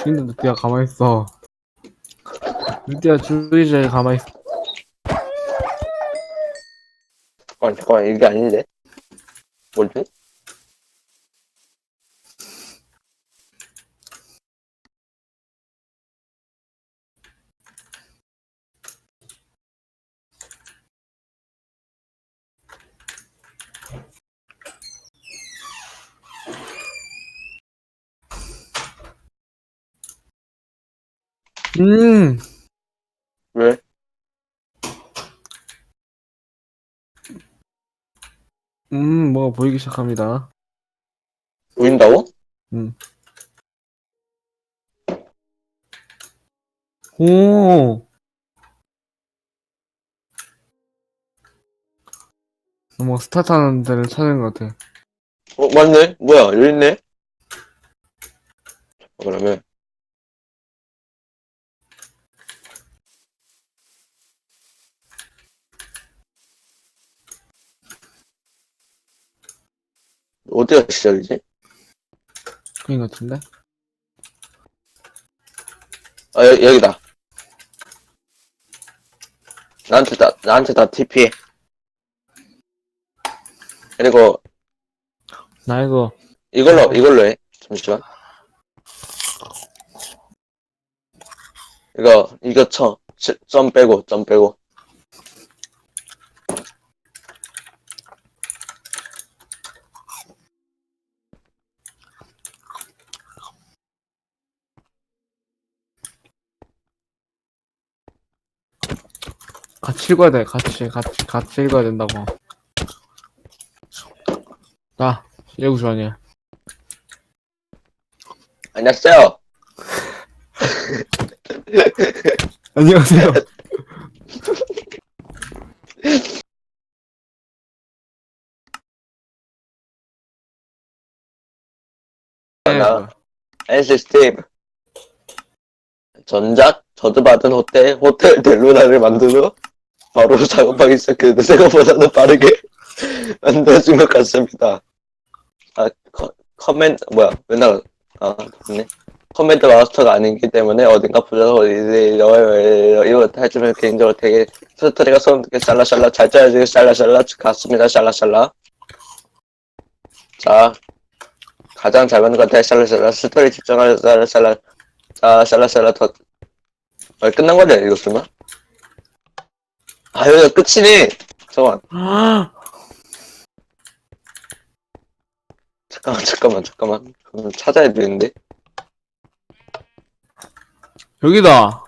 죽인다 늑대야 가만히 있어 늑대야 전에 가만히 있어 잠깐만, 잠깐만, 이게 아닌데? 뭐지? 음 왜? 음, 뭐가 보이기 시작합니다. 보인다고? 오! 뭐, 스타트 하는 데를 찾은 것 같아. 어, 맞네? 뭐야, 여기 있네? 그러면, 어디가 시작이지? 그인 것 같은데? 아, 여, 여기다. 나한테 다, 나한테 다 TP. 그리고, 나 이거, 이걸로, 이걸로 해. 잠시만. 이거, 이거 쳐. 치- 점 빼고, 점 빼고. 같이 읽어야 돼. 같이, 같이, 같이 읽어야 된다고. 나, 예구 주환이야. 안녕하세요. 안녕하세요. 나, NC 스티브. 전작, 저주받은 호텔, 호텔 델루나를 만들어 바로 작업하기 시작했는데 생각보다는 빠르게 만들어진 것 같습니다. 아, 커, 커맨드, 뭐야, 맨날, 아, 됐네. 커맨드 마스터가 아니기 때문에 어딘가 부자서 이제 이거 해주면 개인적으로 되게 스토리가 소름돋게 샬라샬라 잘 짜여지게 샬라샬라 같습니다 샬라샬라 자 가장 잘 맞는 것 같아 샬라샬라 스토리 집중하려 샬라샬라 자 샬라샬라 더 아, 끝난 거냐 이거 쓰면? 아 여기가 끝이네 잠깐만 아, 잠깐만 잠깐만 잠깐만 그럼 찾아야 되는데 여기다.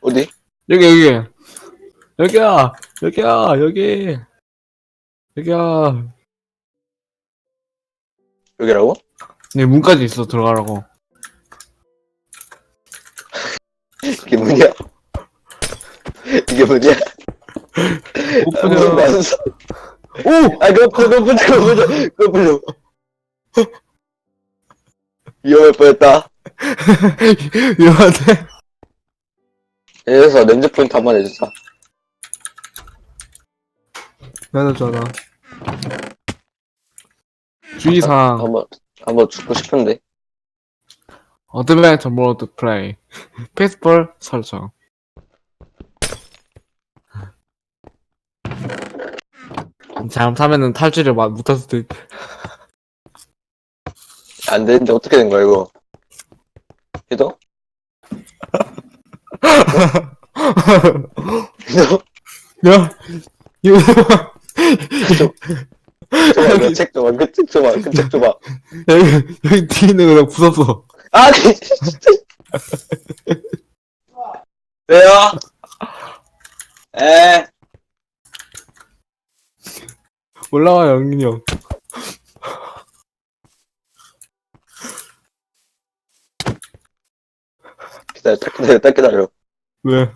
어디? 여기, 여기. 여기야. 여기야. 여기. 여기야. 여기라고? 네, 문까지 있어. 들어가라고. 이게 뭐냐 이게 뭐냐 오픈이야. 많았어. 오! 아, 그거, 그거 풀려, 그거 풀려, 그거 풀려. 위험할 뻔했다. 이러한테. 이래서 렌즈 포인트 한 번 해주자. 나도 전화. 주의사항. 한번, 한번 죽고 싶은데. 어드벤처 모드 플레이. 페이스볼 설정. 잘못하면은 탈출을 마- 못할 수도 있... 안 되는데 어떻게 된 거야, 이거? 해도? 해도? 야, 이거, 줘봐, 그책 줘봐, 그책 줘봐, 그책 줘봐. 여기, 여기 뒤에 있는 거 내가 부쉈어. 아니, 진짜. 왜요? 에, 올라와, 영민이 형. 기다려, 딱 기다려, 딱 기다려. 왜?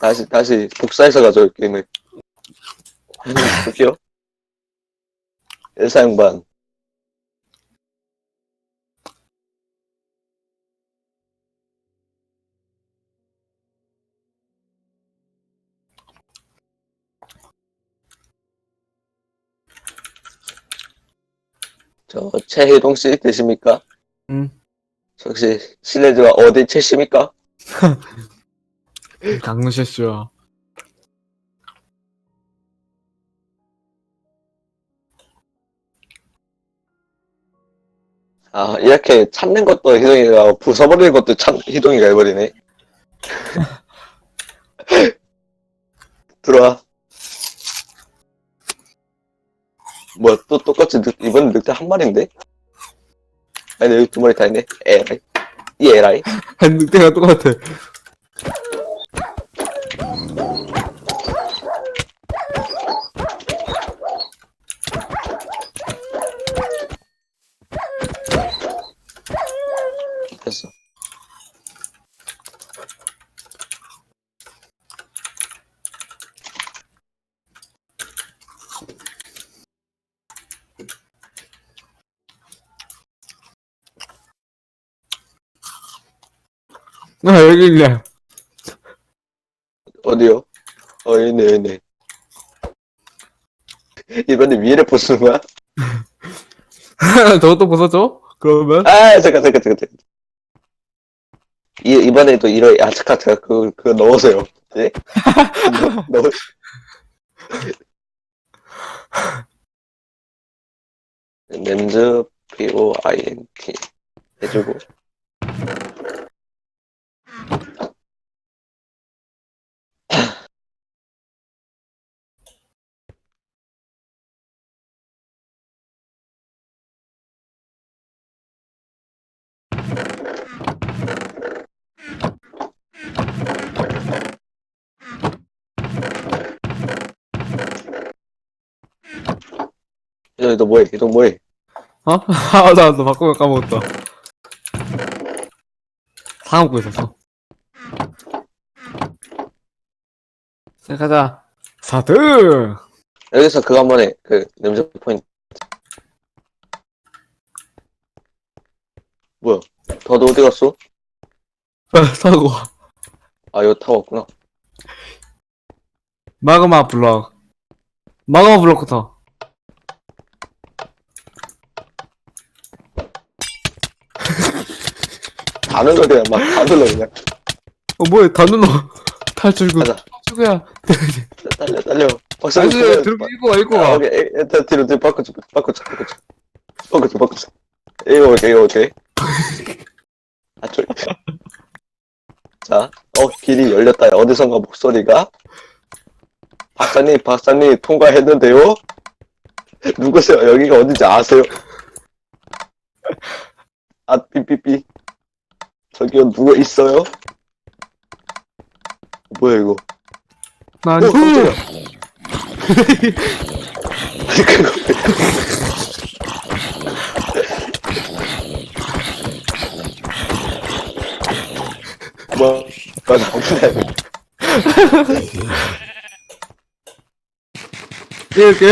다시, 다시 복사해서 가져올 게임을. 볼게요. 일사양반. 저 최혜동 씨 되십니까? 응. 혹시 실례지만 어디 최씨입니까? 강릉 실수야. 아 이렇게 찾는 것도 희동이가 부숴버리는 것도 참 희동이가 해버리네. 들어와. 뭐야 또 똑같이 늑, 이번 늑대 한 마리인데? 아니 여기 두 마리 다 있네. 에라이. 이 에라이. 늑대가 똑같아. 됐어. 아, 여기 있네. 어디요? 어 있네 있네. 이번에 위에를 보는 거야? 저것도 벗어줘? 그러면? 아 잠깐 잠깐 잠깐 잠깐. 이 이번에도 이런 아 잠깐 잠깐 그 그거 넣으세요. 예? 넣 렌즈 P O I N T 해주고 이거 너 뭐해? 이거 뭐해? 어? 아, 나, 너 바꾸고 까먹었다. 사 먹고 있었어. 자, 가자. 사드! 여기서 그거 한 번 해. 그 냄새 포인트. 뭐야? 더도 어디 갔어? 아, 사고. 아 이거 타고 왔구나. 마그마 블럭. 마그마 블럭부터. 다 눌러 그냥 막다 눌러 그냥. 어, 뭐야, 다 눌러. 탈출구. 가자. 탈출구야. 달려 달려. 박수. 아니, 들고 읽고 와, 읽고 아, 와. 오케이. 에, 다 뒤로 뒤로 바꿔줘 바꿔줘 바꿔줘. 바꿔줘 바꿔줘. 이거 오케이 이거 오케이. 아 쫄. 자, 어 길이 열렸다. 어디선가 목소리가. 박사님 박사님 통과했는데요. 누구세요? 여기가 어딘지 아세요? 아 삐삐삐. 저기요 누구 있어요? 뭐야 이거? 난, 오, 깜짝이야. 뭐, 나 나오네. 이렇게.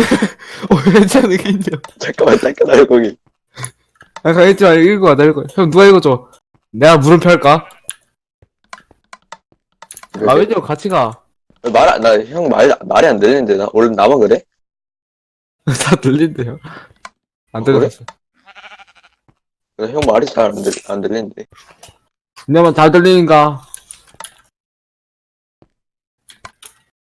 어, 괜찮은 게 있냐. 잠깐만, 잠깐만, 거기. 아, 가겠지 마. 읽고 와, 나. 와. 형, 누가 읽어줘? 내가 물음표 할까? 아, 왜죠? 같이 가. 말, 안- 나, 형 말, 말이 안 들리는데, 나, 원래 나만 그래? 다 들린대요. 안 어, 그래? 들렸어. 나형 말이 잘 안, 들, 안 들리는데. 내만 잘 들리는가?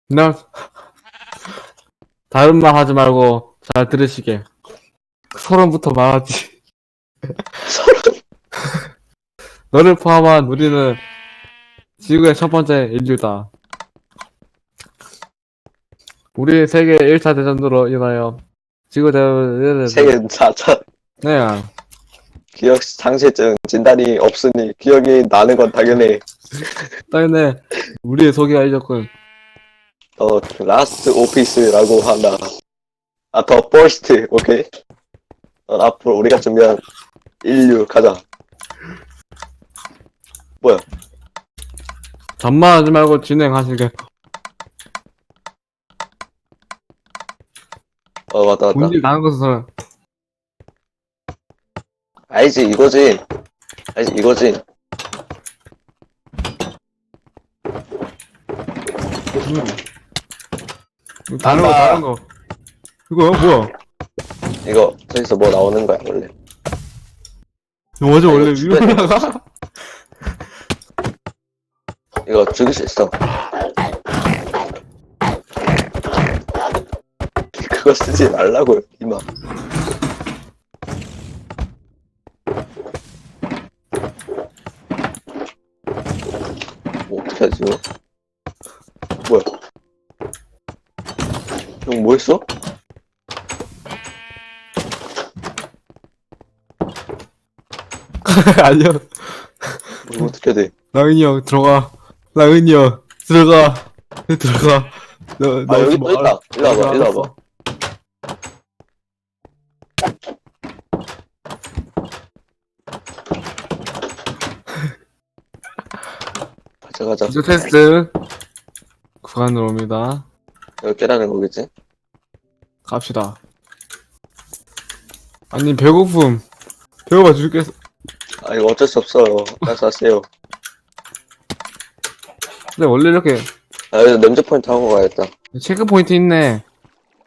나 다른 말 하지 말고 잘 들으시게. 서론부터 말하지. 너를 포함한 우리는 지구의 첫 번째 인류다. 우리 세계 1차 대전으로 인하여 지구 대전 세계 4차 네, 기억 상실증 진단이 없으니 기억이 나는 건 당연히 당연히 우리의 소개가 잊었군. 더 라스트 오피스라고 한다. 아, 더 버스트, 오케이? 어, 앞으로 우리가 준비한 인류 가자. 뭐야? 잠만하지 말고 진행하시게. 어, 맞다, 맞다. 본질 나는 것은 알지, 이거지. 알지, 이거지. 다른 거. 다른 거. 이거 뭐야? 이거 저기서 뭐 나오는 거야 원래 어제 아, 원래 위로 올라가? 이거 죽일 수 있어 그거 쓰지 말라고요 이마 뭐 어떻게 하지 이거 뭐야 형 뭐 했어? 아니요. 이거 어떻게 해야 돼 나은이 형 들어가. 나은이 형 들어가. 들어가. 너, 너 아, 여기 좀또 있다. 알아. 일로 와봐, 일로. 와봐. 가자 가자 이제 테스트 구간으로 옵니다. 여기 깨라는 거겠지? 갑시다. 아니 배고픔. 배고파 죽겠어. 아 이거 어쩔 수 없어요 알아서 하세요 근데 원래 이렇게 아 여기서 냄새 포인트 하고 가야겠다 체크 포인트 있네.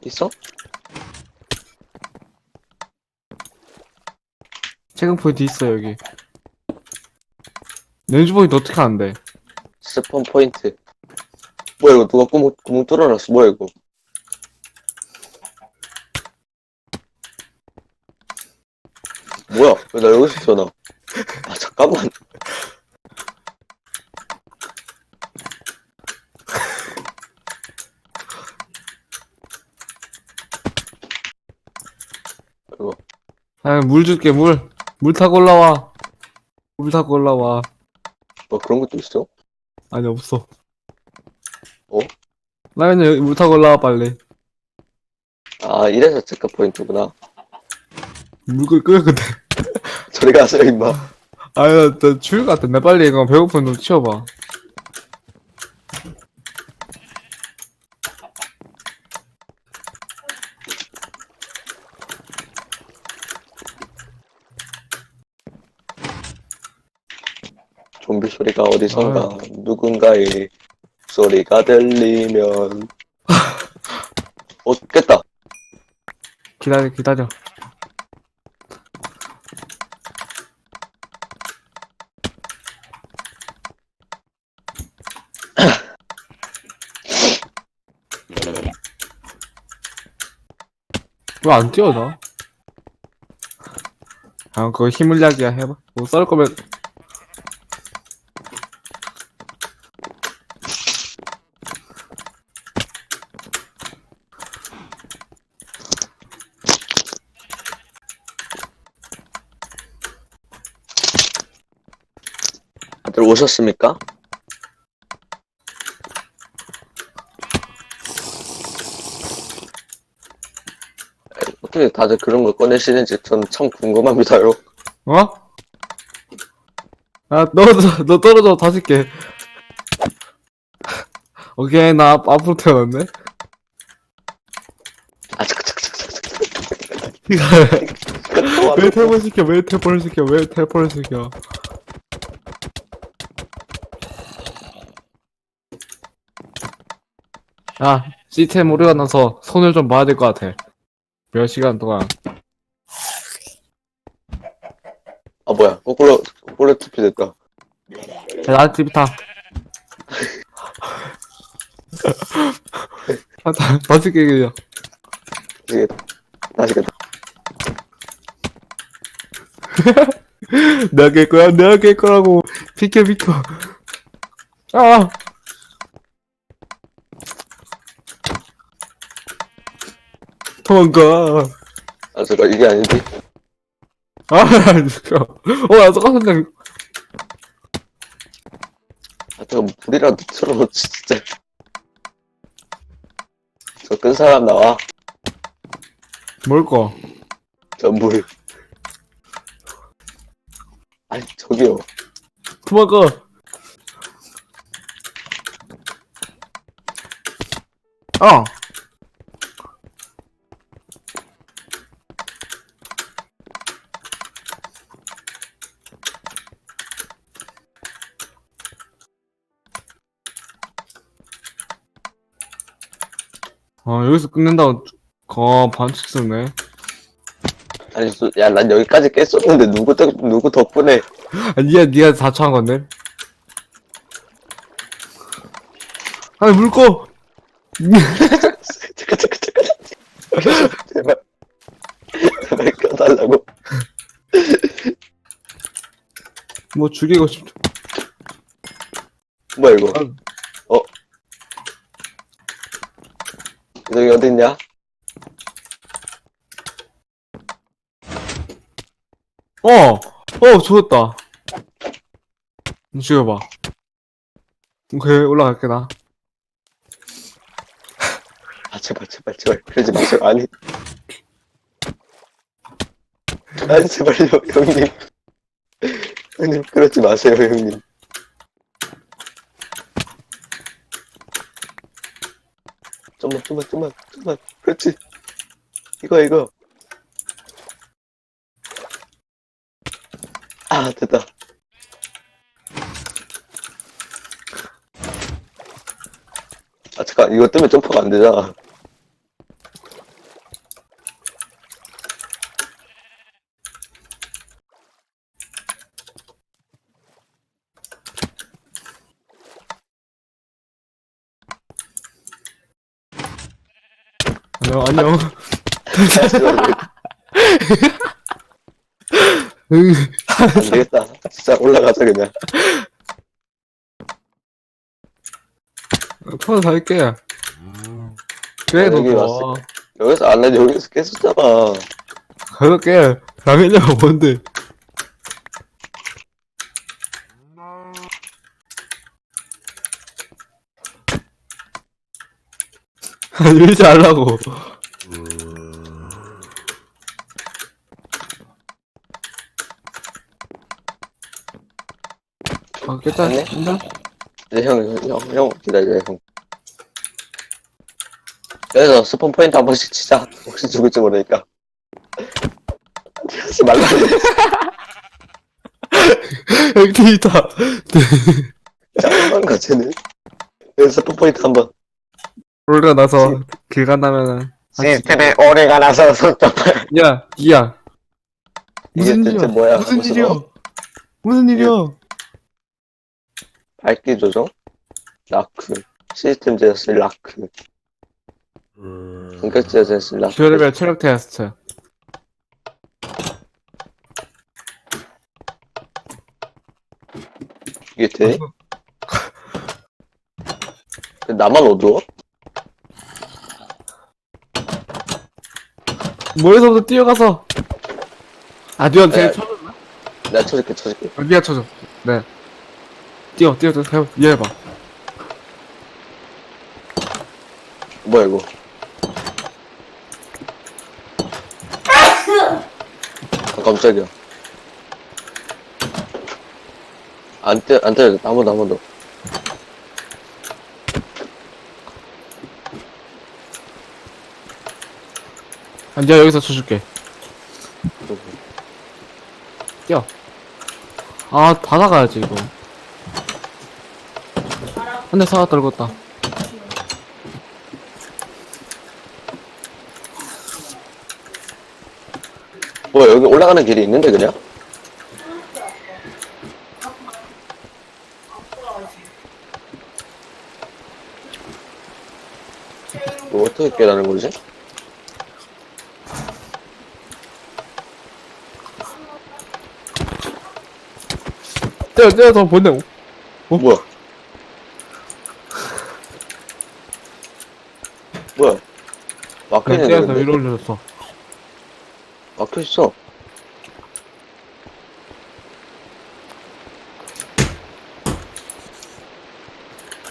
있어? 체크 포인트 있어 여기. 렌즈 포인트 어떻게 하는데? 스폰 포인트 뭐야 이거 누가 구멍, 구멍 뚫어놨어 뭐야 이거 뭐야 왜 나 여기서 튀어나 아 잠깐만 이거 아, 물 줄게 물. 물 타고 올라와. 물 타고 올라와. 뭐 그런 것도 있어? 아니 없어. 어? 나 그냥 여기 물 타고 올라와 빨리. 아 이래서 체크 포인트구나 물 끓여 근데. 저리 가세요 임마 아니 나, 나 죽을 것 같아. 나 빨리 이거 배고픈 좀 치워봐. 좀비 소리가 어디선가 누군가의 소리가 들리면 어 깼다 기다려 기다려. 왜 안 뛰어 나? 아 그거 힘을 약이야 해봐. 뭐 썰 거면 에, 어떻게 다들 그런 걸 꺼내시는지 전참 궁금합니다요. 어? 아, 너, 너, 너 떨어져, 다섯 개. 오케이, 나 앞- 앞으로 태어났네? 아, 잠깐, 잠깐, 잠깐, 이거, 잠깐. 왜 텔포를 시켜, 왜 텔포를 시켜, 왜 텔포를 시켜. 야, 시스템 오류가 나서 손을 좀 봐야 될 것 같아. 몇 시간 동안. 아, 뭐야. 거꾸로, 거꾸로 TP 됐다. 야, 나 TV 타. 아, 다, 개, 그냥. 이게, 다시 겠다 내가 깰 거야, 내가 깰 거라고. 비켜, 비켜. 아! 도망가. 아, 잠깐, 이게 아니지. 아, 진짜. 어, 나 잠깐만. 아, 잠깐, 불이라도 틀어놓지, 진짜. 저 끈 사람 나와. 뭘 거? 저 물. 아니, 저기요. 도망가. 어. 여기서 끝낸다고, 거, 반칙 쓰네. 아니, 소- 야, 난 여기까지 깼었는데, 누구, 덕, 누구 덕분에. 아, 니가, 니가 자초한 건데? 아니, 물고! 잠깐, 잠깐, 잠깐. 제발. 제발 껴달라고. 뭐 죽이고 싶, 뭐야, 이거. 아. 어? 여기 어딨냐? 어! 어. 음, 죽여봐. 오케이, 올라갈게, 나. 아, 제발, 제발, 제발. 그러지 마세요. 아니. 아니, 제발요, 형님. 형님, 그러지 마세요, 형님. 좀만, 좀만, 좀만, 좀만. 그렇지. 이거, 이거. 아, 됐다. 아, 잠깐, 이거 때문에 점프가 안 되잖아. 안녕, 안녕. 안 응. 되겠다. 진짜 올라가자, 그냥. 폰을 살게. 그래, 너 여기 좋아. 여기서, 안나 여기서 깼었잖아. 그렇게, 당연히가 뭔데. 이러지 말라고. 아, 깼다. 됐네? 됐나? 이제 형, 형, 형, 기다려, 형. 여기서 스폰 포인트 한 번씩 치자. 혹시 죽을지 모르니까. 하지 말라. 액티비타. 짱난 거, 쟤는. 여기 스폰 포인트 한 번. 우리가 나서 길 간다면은. 시스템에 오래가 나서 손톱을. 야, 니야. 무슨 일이야? 뭐야? 무슨 무슨 일이야? 어? 무슨 일이야? 밝기 조정? 라크. 시스템 제어스 라크. 공격 제어스 라크. 별의별 체력 테스트. 이게 돼? 그 나만 어두워? 머리서부터 뛰어가서. 아, 니가 야, 제일 쳐줘. 내가 쳐줄게, 쳐줄게. 아, 니가 쳐줘. 네. 뛰어, 뛰어, 뛰어. 해봐. 얘 해봐. 뭐야, 이거. 아, 깜짝이야. 안 때, 안 때려졌다. 한 번 더, 한 번 더. 아, 니가 여기서 쳐줄게. 뛰어. 아, 다 나가야지, 이거. 한 대 사가 떨궜다. 뭐야, 여기 올라가는 길이 있는데, 그냥? 이거 어떻게 깨라는 거지? 뛰어, 뛰어, 더 보내. 어? 뭐야? 뭐야? 막혀? 뛰어서 근데? 위로 올려줬어. 막혀 있어.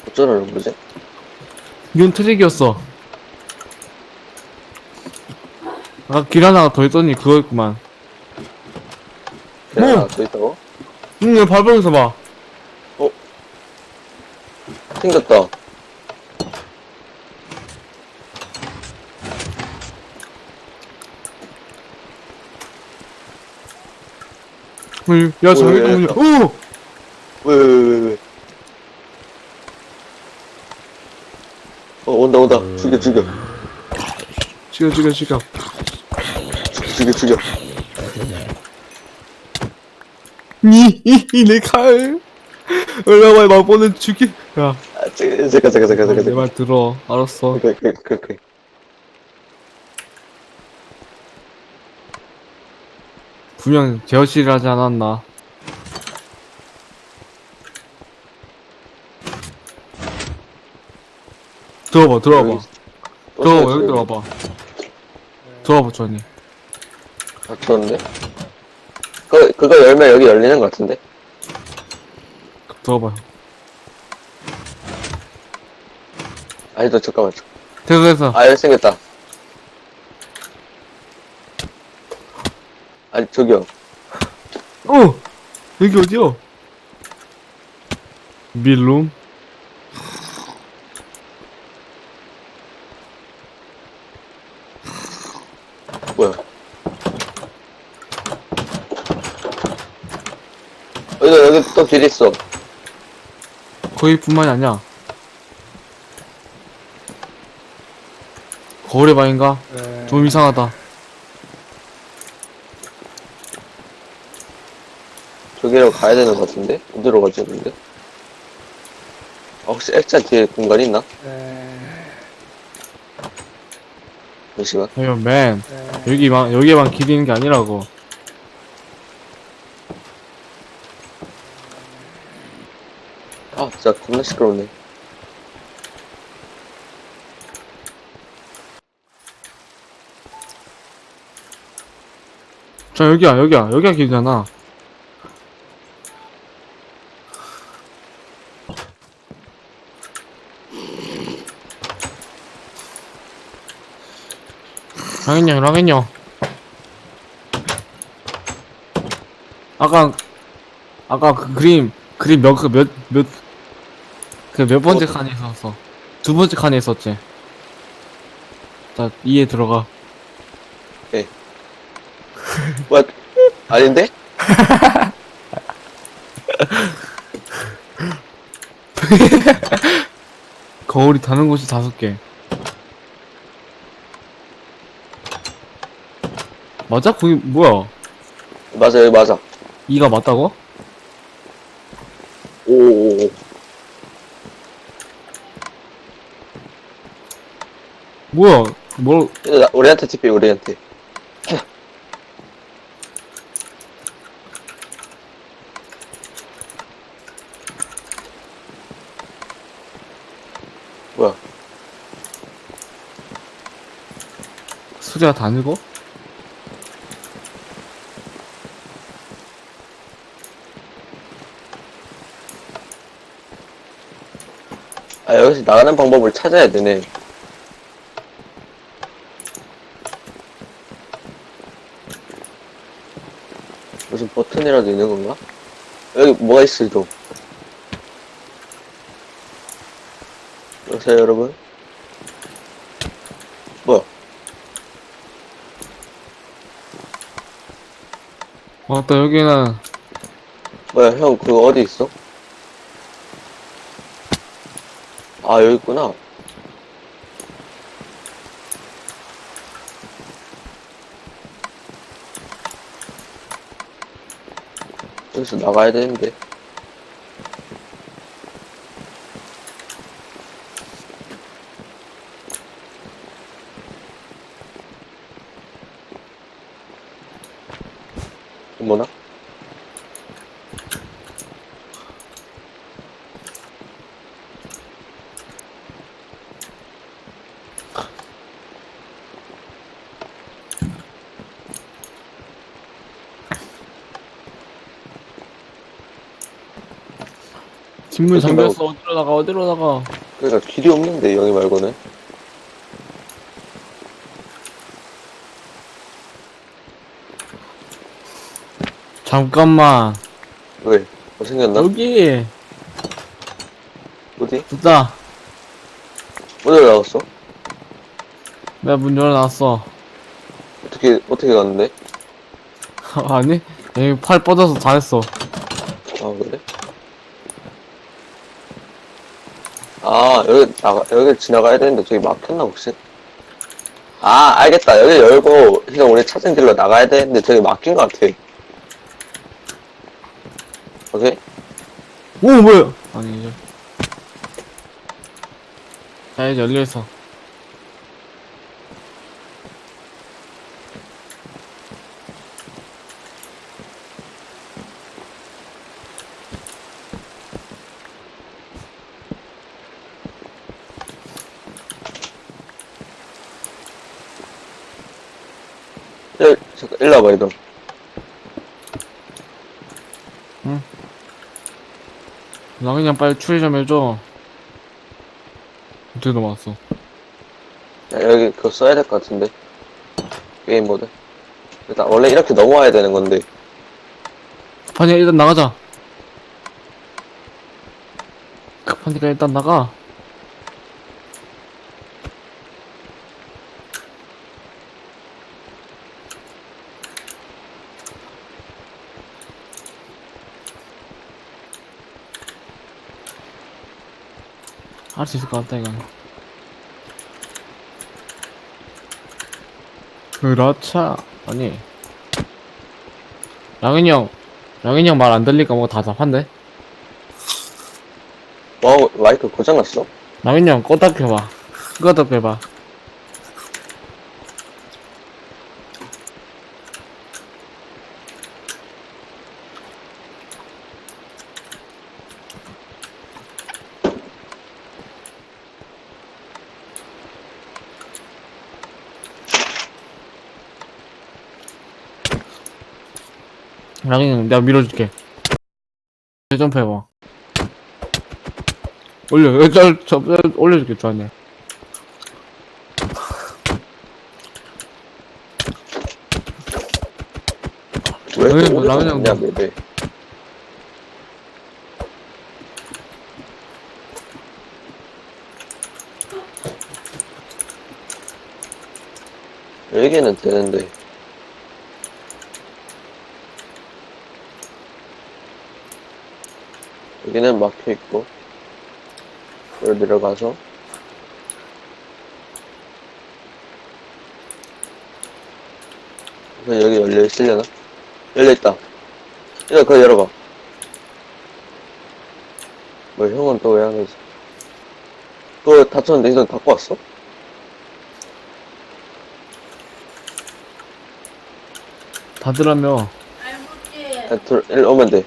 어쩌라는 거지? 이건 트릭이었어. 아까 길 하나가 더 있더니 그거였구만. 뭐? 또 있다고? 응, 얘 발버둥에서 봐. 생겼다. 응, 야, 왜? 너무, 오! 왜, 왜, 왜, 왜? 어, 온다, 온다. 죽여, 죽여. 죽여, 죽여, 죽여. 죽여, 죽여. 니 내 칼. 올라와 맛보는 죽이. 야, 아, 잠깐, 잠깐, 잠깐, 잠깐, 잠깐. 내 말 들어. 알았어. 오케이, 오케이, 오케이, 오케이. 분명 제어실 하지 않았나. 들어봐, 들어봐. 들어봐, 여기. 들어봐. 들어봐. 아, 들었는데? 그, 그거 열면 여기 열리는 것 같은데? 들어봐. 아니, 너 잠깐만. 됐어, 됐어. 아, 여기 생겼다. 아니, 저기요. 어! 여기 어디야? 밀룸? 뭐야. 여기, 여기 또길 있어. 거기뿐만이 아니야. 거울의 방인가? 좀 이상하다. 저기로 가야 되는 것 같은데? 어디로 가지, 근데? 아, 혹시 액자 뒤에 공간 있나? 잠시만. 이거 맨 여기만 여기에만 길이 있는 게 아니라고. 아, 진짜 겁나 시끄럽네. 자 여기야 여기야 여기가 길잖아. 당연요 당연요. 아까 아까 그 그림 그림 몇그몇몇 그 몇 번째 어, 칸에 있었어. 두 번째 칸에 있었지. 자 이에 들어가. 뭐, 아닌데? 거울이 다는 곳이 다섯 개. 맞아? 거기 뭐야? 맞아, 여기 맞아. 이가 맞다고? 오오오. 뭐야? 뭘? 나- 우리한테 TP, 우리한테. 뭐야? 수리가 다 늙어? 아, 여기서 나가는 방법을 찾아야 되네. 무슨 버튼이라도 있는 건가? 여기 뭐가 있어, 또? 여보세요, 여러분? 뭐야? 맞다 여기는 뭐야, 형, 그거 어디 있어? 아, 여기 있구나. 여기서 나가야 되는데. 뭐나? 여기 잠겼어 어디로 나가 어디로 나가 그러니까 길이 없는데, 여기 말고는. 잠깐만 왜? 뭐 생겼나? 여기 어디? 됐다 어디로 나갔어? 내가 문 열어놨어 어떻게, 어떻게 갔는데? 아니 여기 팔 뻗어서 잘했어 아, 그래? 아, 여기 나가, 여기 지나가야 되는데 저기 막혔나, 혹시? 아, 알겠다. 여기 열고, 그냥 우리 찾은 길로 나가야 되는데 저기 막힌 것 같아. 오케이? 오 뭐야 아니 이제 자 이제 열려있어 일, 잠깐, 일로 와봐, 이동. 나 그냥 빨리 추리 좀 해줘 어떻게 넘어왔어 야, 여기 그거 써야 될 것 같은데. 게임 모드. 일단, 원래 이렇게 넘어와야 되는 건데. 급하니까 일단 나가자 급하니까 일단 나가 할 수 있을 것 같다 이건 그렇죠. 아니. 양현이 형 양현이 형 말 안 들리니까 뭐 답답한데? 와우, 마이크 고장났어? 양현이 형 껐다 켜봐. 껐다 켜봐 형 내가 밀어줄게 점프해봐 올려 여기 저, 저, 저 올려줄게 좋아하네 왜 라면, 또 라면 양도. 맵에. 여기는 되는데. 여기는 막혀 있고. 여기 내려가서. 여기 열려 있으려나? 열려 있다. 야, 그거 열어봐. 뭐, 형은 또 왜 안 하지? 또 다쳤는데 이건 갖고 왔어? 다들 하며 알겠지. 야, 들, 일 오면 돼.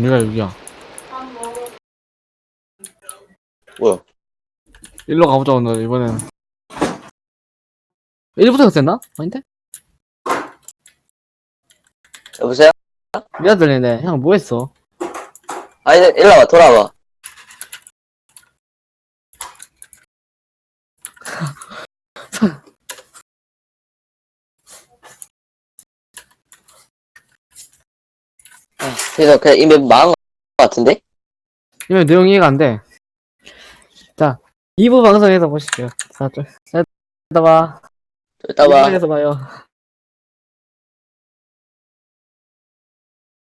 네가 여기야. 뭐야? 일로 가보자 오늘 이번엔 1부터 됐나? 아닌데? 여보세요? 미아 들리네 형 뭐했어? 아니, 일로 와봐, 돌아와. 그래서 그냥 이맵 망한 것 같은데? 이면 내용 이 해가 안 돼 자 2부 방송에서 보시죠 자, 좀, 자, 이따 봐 이따 봐. 2부에서 봐요